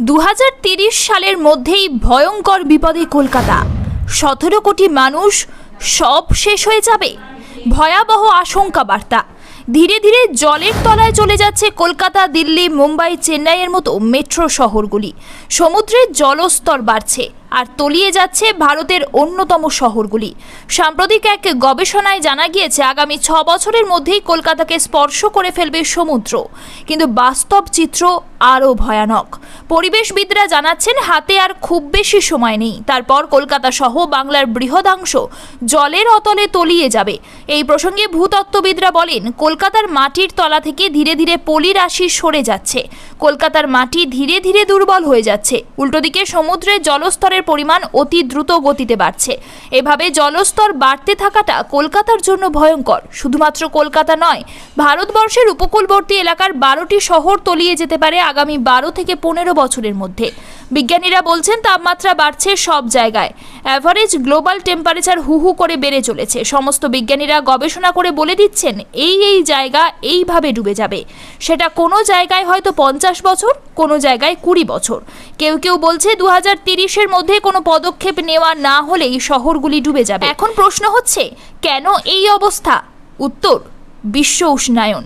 দু সালের মধ্যেই ভয়ঙ্কর বিপদে কলকাতা। সতেরো কোটি মানুষ সব শেষ হয়ে যাবে। ভয়াবহ আশঙ্কা বার্তা। ধীরে ধীরে জলের তলায় চলে যাচ্ছে কলকাতা, দিল্লি, মুম্বাই, চেন্নাইয়ের মতো মেট্রো শহরগুলি। সমুদ্রের জলস্তর বাড়ছে আর তলিয়ে যাচ্ছে ভারতের অন্যতম শহরগুলি। সাম্প্রতিক এক গবেষণায় জানা গিয়েছে, আগামী ছ বছরের মধ্যেই কলকাতাকে স্পর্শ করে ফেলবে সমুদ্র। কিন্তু বাস্তব চিত্র আরও ভয়ানক। পরিবেশবিদরা জানাচ্ছেন, হাতে আর খুব বেশি সময় নেই। তারপর কলকাতা সহ বাংলার বৃহদাংশ জলের অতলে তলিয়ে যাবে। এই প্রসঙ্গে ভূতত্ত্ববিদরা বলেন, কলকাতার মাটির তলা থেকে ধীরে ধীরে পলি রাশি সরে যাচ্ছে। কলকাতার মাটি ধীরে ধীরে দুর্বল হয়ে যাচ্ছে। উল্টোদিকে সমুদ্রের জলস্তরের পরিমাণ অতি দ্রুত গতিতে বাড়ছে। এভাবে জলস্তর বাড়তে থাকাটা কলকাতার জন্য ভয়ঙ্কর। শুধুমাত্র কলকাতা নয়, ভারতবর্ষের উপকূলবর্তী এলাকার বারোটি শহর তলিয়ে যেতে পারে আগামী বারো থেকে পনেরো বছরের মধ্যে। বিজ্ঞানীরা বলছেন, তাপমাত্রা বাড়ছে সব জায়গায়। অ্যাভারেজ গ্লোবাল টেম্পারেচার হু হু করে বেড়ে চলেছে। সমস্ত বিজ্ঞানীরা গবেষণা করে বলে দিচ্ছেন, এই এই জায়গা এইভাবে ডুবে যাবে। সেটা কোনো জায়গায় হয়তো পঞ্চাশ বছর, কোনো জায়গায় কুড়ি বছর। কেউ কেউ বলছে দু হাজার তিরিশের মধ্যে কোনো পদক্ষেপ নেওয়া না হলেই শহরগুলি ডুবে যাবে। এখন প্রশ্ন হচ্ছে, কেন এই অবস্থা? উত্তর, বিশ্ব উষ্ণায়ন।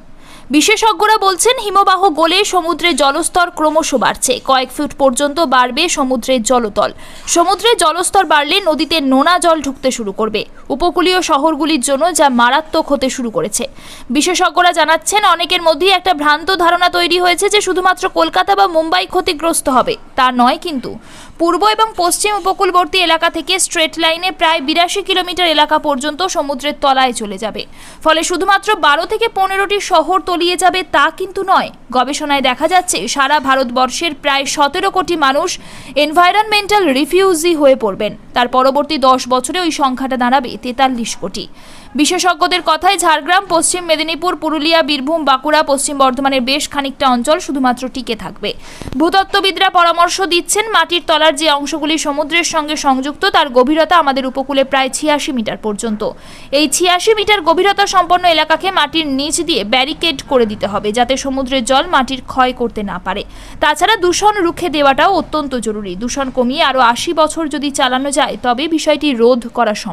বিশেষজ্ঞরা বলছেন, হিমবাহ গলে সমুদ্রের জলস্তর ক্রমশ বাড়ছে। কয়েক ফুট পর্যন্ত বাড়বে সমুদ্রের জলতল। সমুদ্রের জলস্তর বাড়লে নদীতে নোনা জল ঢুকতে শুরু করবে। উপকূলীয় শহরগুলির জন্য যা মারাত্মক হতে শুরু করেছে। বিশেষজ্ঞরা জানাচ্ছেন, অনেকের মধ্যেই একটা ভ্রান্ত ধারণা তৈরি হয়েছে যে শুধুমাত্র কলকাতা বা মুম্বাই ক্ষতিগ্রস্ত হবে। তা নয় কিন্তু, পূর্ব এবং পশ্চিম উপকূলবর্তী এলাকা থেকে স্ট্রেট লাইনে প্রায় বিরাশি কিলোমিটার এলাকা পর্যন্ত সমুদ্রের তলায় চলে যাবে। ফলে শুধুমাত্র বারো থেকে পনেরোটি শহর তলিয়ে যাবে তা কিন্তু নয়। গবেষণায় দেখা যাচ্ছে, সারা ভারতবর্ষের প্রায় সতেরো কোটি মানুষ এনভায়রনমেন্টাল রিফিউজি হয়ে পড়বেন। তার পরবর্তী দশ বছরে ওই সংখ্যাটা দাঁড়াবে তেতাল্লিশ কোটি। বিশেষজ্ঞদের কথায় ঝাড়গ্রাম, পশ্চিম মেদিনীপুর, পুরুলিয়া, বীরভূম, বাঁকুড়া, পশ্চিম বর্ধমানের বেশ খানিকটা অঞ্চল শুধুমাত্র টিকে থাকবে। ভূতত্ত্ববিদরা পরামর্শ দিচ্ছেন, মাটির তলার যে অংশগুলি সমুদ্রের সঙ্গে সংযুক্ত, তার গভীরতা আমাদের উপকূলে প্রায় ছিয়াশি মিটার পর্যন্ত। এই ছিয়াশি মিটার গভীরতা সম্পন্ন এলাকাকে মাটির নিচ দিয়ে ব্যারিকেড করে দিতে হবে, যাতে সমুদ্রের জল মাটির ক্ষয় করতে না পারে। তাছাড়া দূষণ রুখে দেওয়াটাও অত্যন্ত জরুরি। দূষণ কমিয়ে আরও আশি বছর যদি চালানো যায় তবে বিষয়টি রোধ করা সম্ভব।